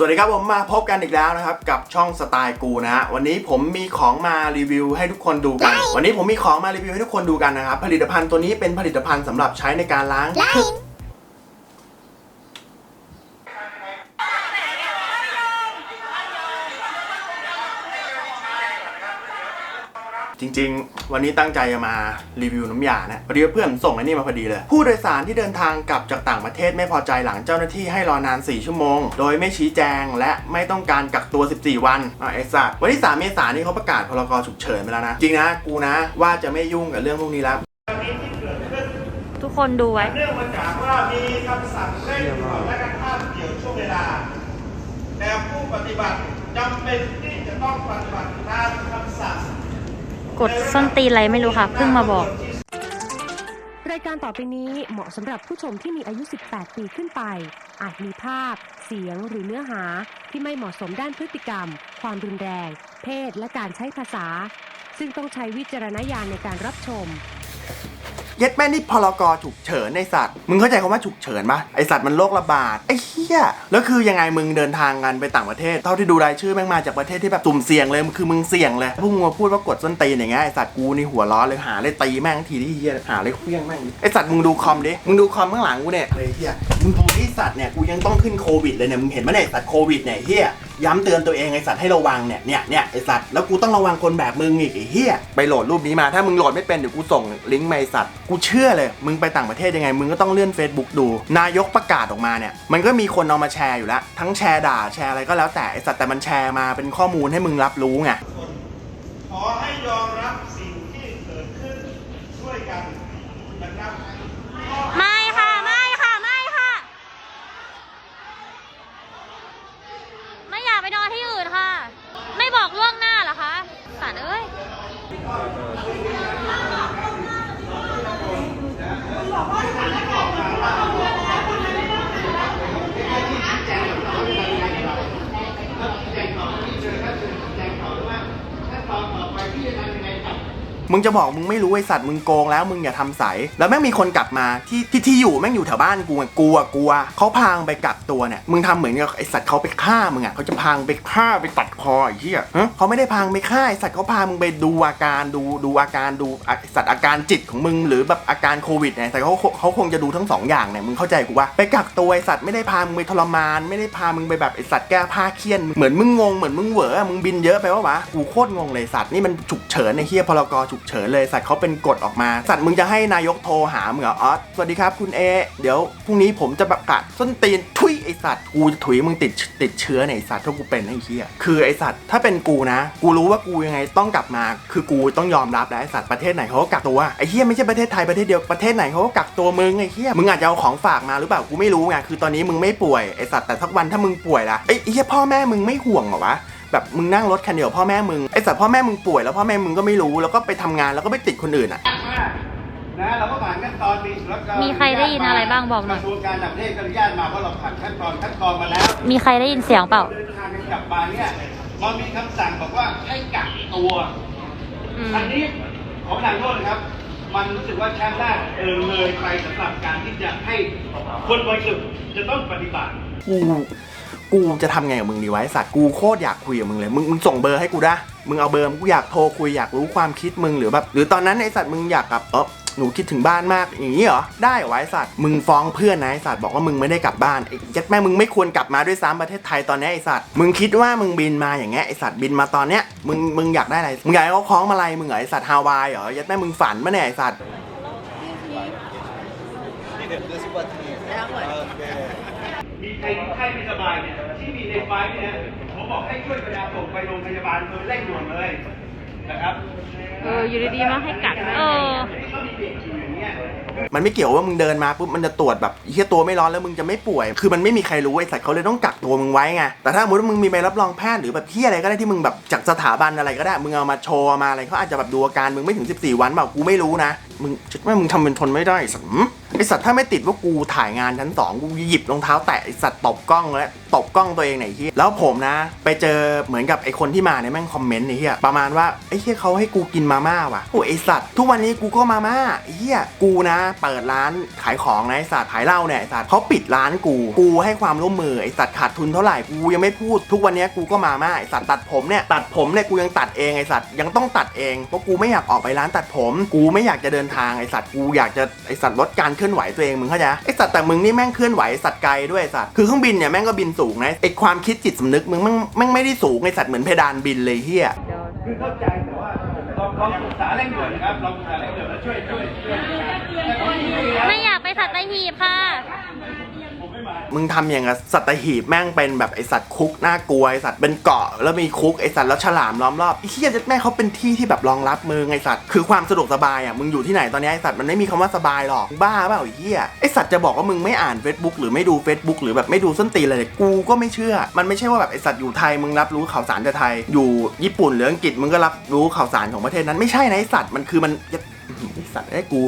สวัสดีครับผมมาพบกันอีกแล้วนะครับ กับช่องสไตล์กูนะฮะวันนี้ผมมีของมารีวิวให้ทุกคนดูกัน วันนี้ผมมีของมารีวิวให้ทุกคนดูกันนะครับผลิตภัณฑ์ตัวนี้เป็นผลิตภัณฑ์สำหรับใช้ในการล้าง จริง ๆ วันนี้ตั้งใจจะมารีวิวน้ำยานะพอดีว่าเพื่อนส่งไอ้นี่มาพอดีเลย ผู้โดยสารที่เดินทางกลับจากต่างประเทศไม่พอใจหลังเจ้าหน้าที่ให้รอนาน 4 ชั่วโมง โดยไม่ชี้แจงและไม่ต้องการกักตัว 14 วันอะไอ้สัตว์วันที่ 3 เมษายนนี้เขาประกาศพรกฉุกเฉินไปแล้วนะ จริงนะกูนะว่าจะไม่ยุ่งกับเรื่องพวกนี้แล้วทุกคนดูไว้เนื่องมาจากว่ามีคำสั่งเร่งด่วนและกระทั่งเกี่ยวช่วงเวลาแต่ผู้ปฏิบัติจำเป็นที่จะต้องปฏิบัติตามคำสั่ง กดส้นตีนอะไรไม่รู้ค่ะ เพิ่งมาบอก รายการต่อไปนี้เหมาะสำหรับผู้ชมที่มีอายุ 18 ปีขึ้นไป อาจมีภาพ เสียงหรือเนื้อหาที่ไม่เหมาะสมด้านพฤติกรรม ความรุนแรง เพศ และการใช้ภาษา ซึ่งต้องใช้วิจารณญาณในการรับชม เย็ดแม่นี่พลกฉุกเฉินในสัตว์ มึงเข้าใจคำว่าฉุกเฉินปะไอสัตว์มันโรคระบาดไอ้เหี้ยแล้วคือยังไงมึงเดินทางกันไปต่างประเทศเท่าที่ดูรายชื่อแม่งมาจากประเทศที่แบบสุ่มเสี่ยงเลยคือมึงเสี่ยงเลยพวกมึงมาพูดว่ากดส้นตีนอย่างเงี้ยไอสัตว์กูนี่หัวร้อนเลยหาเลยตีแม่งทีที่เหี้ยหาเลยเคลี้ยงแม่งดิไอสัตว์มึงดูคอมดิมึงดูคอมข้างหลังกูเนี่ยเลยเหี้ยมึงดูที่ สัตว์เนี่ยกูยังต้องขึ้นโควิดเลยเนี่ยมึงเห็นไหมเนี่ยไอสัตว์โควิดเนี่ยเหี้ยย้ำเตือนตัวเองไอสัตว์ให้ระวังเนี่ยเนี่ยเนี่ยไอสัตว์แล้วกูต้องระวังคนแบบมึงอีกไอเฮียไปโหลดรูปนี้มาถ้ามึงโหลดไม่เป็นเดี๋ยวกูส่งลิงก์ไอสัตว์กูเชื่อเลยมึงไปต่างประเทศยังไงมึงก็ต้องเลื่อน Facebook ดู นายกประกาศออกมาเนี่ยมันก็มีคนเอามาแชร์อยู่แล้วทั้งแชร์ด่าแชร์อะไรก็แล้วแต่ไอสัตว์แต่มันแชร์มาเป็นข้อมูลให้มึงรับรู้ไง ขอให้ยอมรับสิ่งที่เกิดขึ้นช่วยกันนะครับ ไม่ค่ะ ไม่ค่ะ ไม่ค่ะ ไม่อยากไปนอนที่อื่นค่ะ ไม่บอกล่วงหน้าเหรอคะสารเอ้ย มึงจะบอกมึงไม่รู้ไอสัตว์มึงโกงแล้วมึงอย่าทำใสแล้วแม่งมีคนกลับมาที่ที่ที่อยู่แม่งอยู่แถวบ้านกูอะกลัวกลัวเขาพางไปกักตัวเนี่ยมึงทำเหมือนกับไอสัตว์เขาไปฆ่ามึงอะเขาจะพางไปฆ่าไปตัดคอไอ้เหี้ยฮะเขาไม่ได้พางไปฆ่าไอสัตว์เขาพามึงไปดูอาการดูดูอาการดูไอสัตว์อาการจิตของมึงหรือแบบอาการโควิดเนี่ยแต่เขาเขาคงจะดูทั้งสองอย่างเนี่ยมึงเข้าใจกูว่าไปกักตัวไอสัตว์ไม่ได้พามึงไปทรมาน ไม่ได้พามึงไปแบบไอสัตว์แก้ผ้าเคียนเหมือนมึงงงเหมือนมึงเหวอะมึงบินเยอะไปวะวะกูโคตรงงเลยสัตว์นี่มันฉุกเฉินในเฮียพลกฉุกเฉินเลยสัตว์เขาเป็นกฎออกมา สัตว์มึงจะให้นายกโทรหามึงเหรออ๋อสวัสดีครับคุณเอ เดี๋ยวพรุ่งนี้ผมจะประกาศส้นตีนทุยไอสัตว์กูจะถุยมึงติดติดเชื้อในสัตว์ถ้ากูเป็นไอ้เฮียคือไอสัตว์ถ้าเป็นกูนะ กูรู้ว่ากูยังไงต้องกลับมา คือกูต้องยอมรับแล้วไอสัตว์ประเทศไหนเขาก็กักตัวไอเฮียไม่ใช่ประเทศไทยประเทศเดียวประเทศไหนเขาก็กักตัวมึงไอเฮียมึงอาจจะเอาของฝากมาหรือเปล่ากูไม่รู้ไงคือตอนนี้มึงไม่ป่วยไอสัตว์แต่สักวันถ้ามึงป่วยล่ะไอเฮียพ่อแม่มึงไม่ห่วงเหรอวะ แบบมึงนั่งรถคันเดียวพ่อแม่มึงไอสัตว์พ่อแม่มึงป่วยแล้วพ่อแม่มึงก็ไม่รู้แล้วก็ไปทำงานแล้วก็ไปติดคนอื่นอะนะเราก็ผ่านขั้นตอนมีศุลกากรมีใครได้ยินอะไรบ้างบอกหน่อยกระทรวงการต่างประเทศก็อนุญาตมาเพราะเราผ่านขั้นตอนขั้นตอนมาแล้ว มีใครได้ยินเสียงเปล่าเดินทางกันกลับมาเนี่ยมันมีคำสั่งบอกว่าให้กักตัวอืมอันนี้ขอประทานโทษนะครับ มันรู้สึกว่าใช้อำนาจเกินเลยไปสำหรับการที่จะให้คนบริสุทธิ์จะต้องปฏิบัติ กูจะทำไงกับมึงดีไอ้สัตว์กูโคตรอยากคุยกับมึงเลยมึงมึงส่งเบอร์ให้กูได้มึงเอาเบอร์กูอยากโทรคุยอยากรู้ความคิดมึงหรือแบบหรือตอนนั้นไอสัตว์มึงอยากกลับเออหนูคิดถึงบ้านมากอย่างนี้เหรอได้เหรอวะไอ้สัตว์มึงฟ้องเพื่อนนะไอสัตว์บอกว่ามึงไม่ได้กลับบ้านไอ้ยัดแม่มึงไม่ควรกลับมาด้วยซ้ำประเทศไทยตอนเนี้ยไอสัตว์มึงคิดว่ามึงบินมาอย่างเงี้ยไอสัตว์บินมาตอนเนี้ยมึงมึงอยากได้อะไรมึงอยากให้เขาคล้องมาอะไรมึงเหรอไอสัตว์ฮาวายเหรอยัดแม่มึงฝันปะเนี่ยไอสัตว์ ใครที่ไข้ไม่สบายเนี่ยที่มีในไฟล์เนี่ยผมบอกให้ช่วยประชาส่งไปโรงพยาบาลโดยเร่งด่วนเลยนะครับเอออยู่ดีๆมาให้กัดเออที่เขามีเด็กอยู่อย่างเงี้ยมันไม่เกี่ยวว่ามึงเดินมาปุ๊บมันจะตรวจแบบเฮียตัวไม่ร้อนแล้วมึงจะไม่ป่วย คือมันไม่มีใครรู้ไอ้สัตว์เขาเลยต้องกักตัวมึงไว้ไงแต่ถ้าสมมติว่ามึงมีใบรับรองแพทย์หรือแบบเฮียอะไรก็ได้ที่มึงแบบจากสถาบันอะไรก็ได้มึงเอามาโชว์มาอะไรเขาอาจจะแบบดูอาการมึงไม่ถึง 14 วันเปล่ากูไม่รู้นะ มึงจุดว่มึงทำเป็นทนไม่ได้ไอสัตว์ไอสัตว์ถ้าไม่ติดว่ากูถ่ายงานชั้นสองกูหยิบรองเท้า แตะไอสัตว์ตบกล้องแล้วตบกล้องตัวเองไหนที่แล้วผมนะ ไปเจอเหมือนกับไอคนที่มาเนี่ยแม่งคอมเมนต์ไอเหี้ยประมาณว่าไอเหี้ยเขาให้กูกินมาม่าว่ะโอ้ไอสัตว์ทุกวันนี้กูก็มาม่าไอเหี้ยกูนะ เปิดร้านขายของนะไอสัตว์ขายเหล้าเนี่ยไอสัตว์เขาปิดร้านกู กูให้ความร่วมมือไอสัตว์ขาดทุนเท่าไหร่กูยังไม่พูดทุกวันนี้กูก็มาม่าไอสัตว์ตัดผมเนี่ยตัดผมเนี่ยกูยังตัดเองไอสัตว์ยังต้องตัดเองเพราะกูไม่อยากออกไปร้านตัดผม กูไม่อยากจะเดินทางไอสัตว์กูอยากจะไอสัตว์ลดการเคลื่อนไหวตัวเองมึงเข้าใจไอสัตว์แต่มึงนี่แม่งเคลื่อนไหวสัตว์ไกลด้วยสัตว์คือเครื่องบินเนี่ยแม่งก็บินสูงนะไอความคิดจิตสำนึกมึงแม่งแม่งไม่ได้สูงไอสัตว์เหมือนเพดานบินเลยเฮียคือเข้าใจแต่ว่าลองลองปรึกษาเร่งด่วนนะครับลองปรึกษาเร่งด่วนแล้วช่วยช่วยช่วยไม่อยากไปสัตหีบค่ะ มึงทำอย่างกับสัตหีบแม่งเป็นแบบไอสัตว์คุกน่ากลัวไอสัตว์เป็นเกาะแล้วมีคุกไอสัตว์แล้วฉลามล้อมรอบไอ้เหี้ยแม่เขาเป็นที่ที่แบบรองรับมึงไอสัตว์คือความสะดวกสบายอะมึงอยู่ที่ไหนตอนนี้ไอสัตว์มันไม่มีคำว่าสบายหรอกบ้าเปล่าไอ้เหี้ยไอสัตว์จะบอกว่ามึงไม่อ่าน Facebook หรือไม่ดู Facebook หรือแบบไม่ดูส้นตีนเลยกูก็ไม่เชื่อ มันไม่ใช่ว่าแบบไอสัตว์อยู่ไทยมึงรับรู้ข่าวสารจากไทย อยู่ญี่ปุ่นหรืออังกฤษมึงก็รับรู้ข่าวสารของประเทศนั้นไม่ใช่นะไอสัตว์มันคือมันไอสัตว์ไอ้กู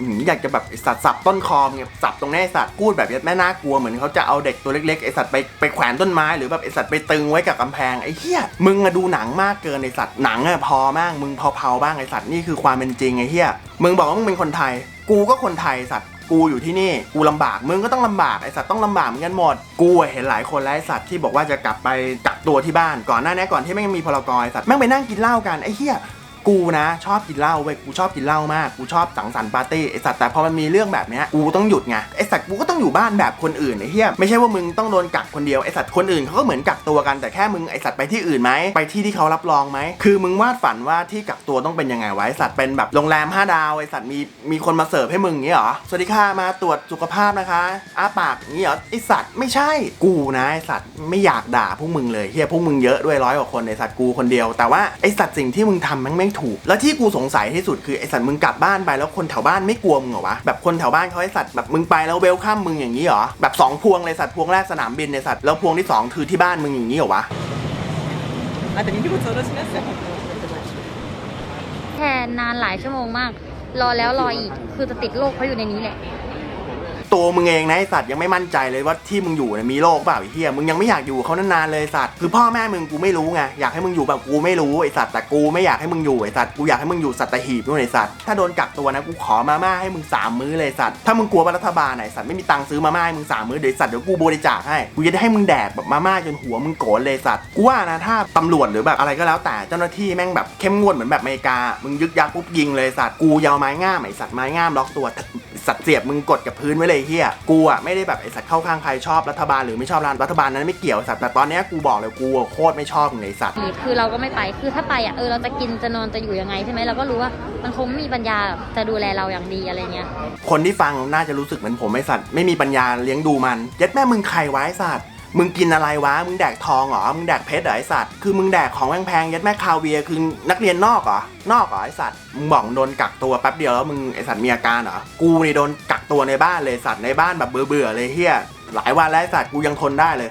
อืมอยากจะแบบไอสัตว์สับต้นคอมเนี่ยสับตรงนี้ไอสัตว์พูดแบบแม่น่ากลัวเหมือนเขาจะเอาเด็กตัวเล็กๆไอสัตว์ไปไปแขวนต้นไม้หรือแบบไอสัตว์ไปตึงไว้กับกำแพงไอ้เหี้ยมึงอะดูหนังมากเกินไอสัตว์หนังอะพอมากมึงพอเผาบ้างไอสัตว์นี่คือความเป็นจริงไอเหี้ยมึงบอกว่ามึงเป็นคนไทย กูก็คนไทยสัตว์กูอยู่ที่นี่กูลำบากมึงก็ต้องลำบากไอสัตว์ต้องลำบากเหมือนกันหมดกูอะเห็นหลายคนแล้วไอสัตว์ที่บอกว่าจะกลับไปกักตัวที่บ้านก่อนหน้านี้ก่อนที่แม่งมีพลกรไอสัตว์แม่งไปนั่งกินเหล้ากันไอ้เหี้ย กูนะชอบกินเหล้าเว้ยกูชอบกินเหล้ามากกูชอบสังสรรค์ปาร์ตี้ไอสัตว์แต่พอมันมีเรื่องแบบเนี้ยกูต้องหยุดไงไอสัตว์กูก็ต้องอยู่บ้านแบบคนอื่นไอเฮียไม่ใช่ว่ามึงต้องโดนกักคนเดียวไอสัตว์คนอื่นเขาก็เหมือนกักตัวกันแต่แค่มึงไอสัตว์ไปที่อื่นไหมไปที่ที่เขารับรองไหมคือมึงวาดฝันว่าที่กักตัวต้องเป็นยังไงไว้สัตว์เป็นแบบโรงแรม 5 ดาวไอสัตว์มีมีคนมาเสิร์ฟให้มึงงี้เหรอสวัสดีค่ะมาตรวจสุขภาพนะคะอ้าปากงงี้เหรอไอสัตว์ไม่ใช่กูนะไอสัตว์ไม่อยากด่าพวกมึงเลยเฮียพวกมึงเยอะด้วยร้อยกว่าคนไอสัตว์กูคนเดียวแต่ว่าไอสัตว์สิ่งที่มึงทำมันไม่ถูก แล้วที่กูสงสัยที่สุดคือไอสัตว์มึงกลับบ้านไปแล้วคนแถวบ้านไม่กลัวมึงเหรอวะแบบคนแถวบ้านเขาไอสัตว์แบบมึงไปแล้วเวลข้ามมึงอย่างนี้เหรอแบบ 2 พวงเลยสัตว์พวงแรกสนามบินในสัตว์แล้วพวงที่ 2 คือที่บ้านมึงอย่างนี้เหรอวะอาจจะมีที่บุตรแลช่ไหมแทนนานหลายชั่วโมงมาก รอแล้วรออีกคือจะติดโรคเพราะอยู่ในนี้แหละ ตัวมึงเองนะไอสัตว์ยังไม่มั่นใจเลยว่าที่มึงอยู่เนี่ยมีโรคเปล่าไอ้เหี้ยมึงยังไม่อยากอยู่เขานานๆเลยสัตว์คือพ่อแม่มึงกูไม่รู้ไงอยากให้มึงอยู่แบบกูไม่รู้ไอสัตว์แต่กูไม่อยากให้มึงอยู่ไอสัตว์กูอยากให้มึงอยู่สัตหีบด้วยไอสัตว์ถ้าโดนกักตัวนะกูขอมาม่าให้มึงสามมื้อเลยสัตว์ถ้ามึงกลัวรัฐบาลไหนสัตว์ไม่มีตังค์ซื้อมาม่าให้มึงสามมื้อเดี๋ยวสัตว์เดี๋ยวกูบริจาคให้กูจะได้ให้มึงแดกแบบมาม่าจนหัวมึงโกรธเลยสัตว์กูว่านะถ้าตำรวจหรือแบบอะไรก็แล้วแต่เจ้าหน้าที่แม่งแบบเข้มงวดเหมือนแบบอเมริกามึงยึกยักปุ๊บยิงเลยสัตว์กูยาวไม้งามไอสัตว์ไม้งามล็อกตัว สัตว์เสียบมึงกดกับพื้นไว้เลยเฮียกูอะไม่ได้แบบไอสัตว์เข้าข้างใครชอบรัฐบาลหรือไม่ชอบรัฐบาลนั้นไม่เกี่ยวสัตว์แต่ตอนเนี้ยกูบอกเลยกูอะโคตรไม่ชอบมึงเลยไอ้สัตว์อีกคือเราก็ไม่ไป คือถ้าไปอะ เออ เราจะกิน จะนอน จะอยู่ยังไงใช่ไหม เราก็รู้ว่ามันคงไม่มีปัญญาแบบจะดูแลเราอย่างดีอะไรเงี้ย คนที่ฟังน่าจะรู้สึกเหมือนผมไอสัตว์ไม่มีปัญญาเลี้ยงดูมัน เย็ดแม่มึงใครวะไอสัตว์ มึงกินอะไรวะ มึงแดกทองเหรอ มึงแดกเพชรเหรอไอสัตว์ คือมึงแดกของแพงๆยัดแม่คาเวียคือนักเรียนนอกเหรอ นอกเหรอไอสัตว์ มึงบอกโดนกักตัวแป๊บเดียวแล้วมึงไอสัตว์มีอาการเหรอ กูนี่โดนกักตัวในบ้านเลยสัตว์ในบ้านแบบเบื่อๆเลยเฮียหลายวันแล้วไอสัตว์กูยังทนได้เลย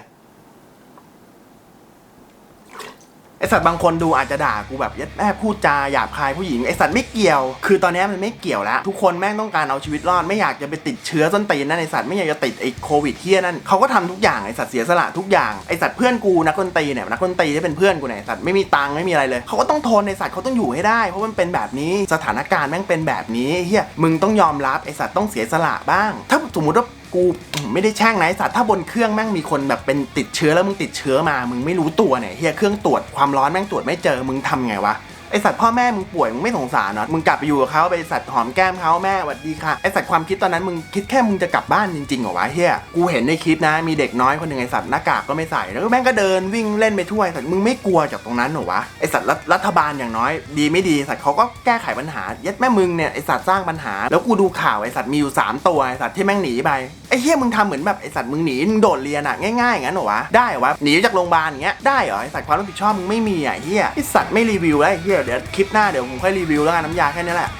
ไอสัตว์บางคนดูอาจจะด่ากูแบบยัดแม่พูดจาหยาบคายผู้หญิงไอสัตว์ไม่เกี่ยว คือตอนนี้มันไม่เกี่ยวแล้ว ทุกคนแม่งต้องการเอาชีวิตรอดไม่อยากจะไปติดเชื้อส้นตีนนั่นไอสัตว์ไม่อยากจะติดไอโควิดเฮี้ยนั่นเขาก็ทำทุกอย่างไอสัตว์เสียสละทุกอย่างไอสัตว์เพื่อนกูนักดนตรีเนี่ยนักดนตรีที่เป็นเพื่อนกูเนี่ยไอสัตว์ไม่มีตังค์ไม่มีอะไรเลยเขาก็ต้องทนไอสัตว์เขาต้องอยู่ให้ได้ เพราะมันเป็นแบบนี้สถานการณ์แม่งเป็นแบบนี้เฮียมึงต้องยอมรับไอสัตว์ต้องเสียสละบ้าง ถ้าสมมติว่า กูไม่ได้แช่งนะไอ้สัตว์ถ้าบนเครื่องแม่งมีคนแบบเป็นติดเชื้อแล้วมึงติดเชื้อมา มึงไม่รู้ตัวเนี่ยเฮียเครื่องตรวจความร้อนแม่งตรวจไม่เจอมึงทำไงวะ ไอสัตว์พ่อแม่มึงป่วยมึงไม่สงสารเนาะมึงกลับไปอยู่กับเขาไปสัตว์หอมแก้มเขาแม่หวัดดีค่ะไอสัตว์ความคิดตอนนั้นมึงคิดแค่มึงจะกลับบ้านจริงๆเหรอวะเฮียกูเห็นในคลิปนะมีเด็กน้อยคนหนึ่งไอสัตว์หน้ากากก็ไม่ใส่แล้วแม่งก็เดินวิ่งเล่นไปทั่วไอสัตว์มึงไม่กลัวจากตรงนั้นเหรอวะไอสัตว์รัฐบาลอย่างน้อย ดีไม่ดีสัตว์เขาก็แก้ไขปัญหายัดแม่มึงเนี่ยไอสัตว์สร้างปัญหา แล้วกูดูข่าวไอสัตว์มีอยู่สามตัวไอสัตว์ที่แม่งหนีไปไอเฮียมึงทำเหมือนแบบไอสัตว์มึงหนีมึงโดดเรียนอะง่ายๆอย่างนั้นเหรอวะได้เหรอวะหนีจากโรงพยาบาลอย่างเงี้ยได้เหรอไอสัตว์ความรับผิดชอบมึงไม่มีอะเฮียไอสัตว์ไม่รีวิวแล้วไอ้เฮียเดี๋ยวคลิปหน้าเดี๋ยวผมค่อยรีวิวแล้วกันน้ำยาแค่นี้แหละ